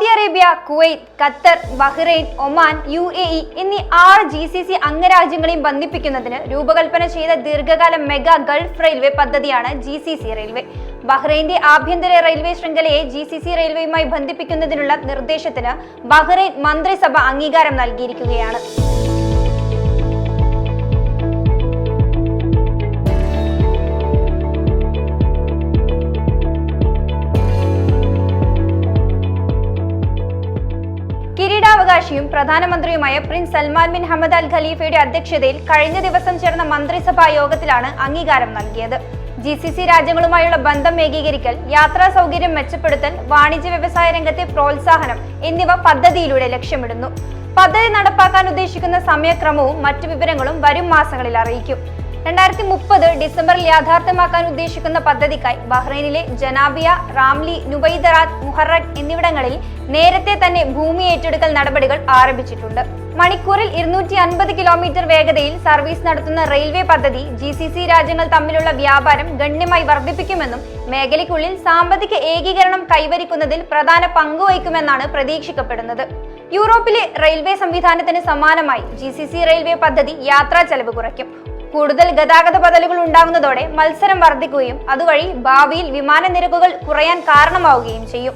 Saudi Arabia Kuwait Qatar Bahrain Oman U A E എന്നീ ആറ് G C C അംഗരാജ്യങ്ങളെയും ബന്ധിപ്പിക്കുന്നതിന് രൂപകൽപ്പന ചെയ്ത ദീർഘകാല മെഗാ ഗൾഫ് റെയിൽവേ പദ്ധതിയാണ് ജി സി സി റെയിൽവേ. ബഹ്റൈന്റെ ആഭ്യന്തര റെയിൽവേ ശൃംഖലയെ ജി സി സി റെയിൽവേയുമായി ബന്ധിപ്പിക്കുന്നതിനുള്ള നിർദ്ദേശത്തിന് ബഹ്റൈൻ മന്ത്രിസഭ അംഗീകാരം നൽകിയിരിക്കുകയാണ്. കിരീടാവകാശിയും പ്രധാനമന്ത്രിയുമായ prince Salman bin Hamad al ഖലീഫയുടെ അധ്യക്ഷതയിൽ കഴിഞ്ഞ ദിവസം ചേർന്ന മന്ത്രിസഭാ യോഗത്തിലാണ് അംഗീകാരം നൽകിയത്. ജി സി സി രാജ്യങ്ങളുമായുള്ള ബന്ധം ഏകീകരിക്കൽ യാത്രാ സൗകര്യം മെച്ചപ്പെടുത്തൽ വാണിജ്യ വ്യവസായ രംഗത്തെ പ്രോത്സാഹനം എന്നിവ പദ്ധതിയിലൂടെ ലക്ഷ്യമിടുന്നു. പദ്ധതി നടപ്പാക്കാൻ ഉദ്ദേശിക്കുന്ന സമയക്രമവും മറ്റു വിവരങ്ങളും വരും മാസങ്ങളിൽ അറിയിക്കും. രണ്ടായിരത്തി മുപ്പത് ഡിസംബറിൽ യാഥാർത്ഥ്യമാക്കാൻ ഉദ്ദേശിക്കുന്ന പദ്ധതിക്കായി ബഹ്റൈനിലെ ജനാബിയ റാംലി നുബൈദറാത്ത് മുഹറക് എന്നിവിടങ്ങളിൽ നേരത്തെ തന്നെ ഭൂമി ഏറ്റെടുക്കൽ നടപടികൾ ആരംഭിച്ചിട്ടുണ്ട്. മണിക്കൂറിൽ ഇരുന്നൂറ്റി അൻപത് കിലോമീറ്റർ വേഗതയിൽ സർവീസ് നടത്തുന്ന റെയിൽവേ പദ്ധതി ജി സി സി രാജ്യങ്ങൾ തമ്മിലുള്ള വ്യാപാരം ഗണ്യമായി വർദ്ധിപ്പിക്കുമെന്നും മേഖലയ്ക്കുള്ളിൽ സാമ്പത്തിക ഏകീകരണം കൈവരിക്കുന്നതിൽ പ്രധാന പങ്കുവഹിക്കുമെന്നാണ് പ്രതീക്ഷിക്കപ്പെടുന്നത്. യൂറോപ്പിലെ റെയിൽവേ സംവിധാനത്തിന് സമാനമായി ജി സി സി റെയിൽവേ പദ്ധതി യാത്രാ ചെലവ് കുറയ്ക്കും. കൂടുതൽ ഗതാഗത ബദലുകൾ ഉണ്ടാകുന്നതോടെ മത്സരം വർദ്ധിക്കുകയും അതുവഴി ഭാവിയിൽ വിമാന നിരക്കുകൾ കുറയാൻ കാരണമാവുകയും ചെയ്യും.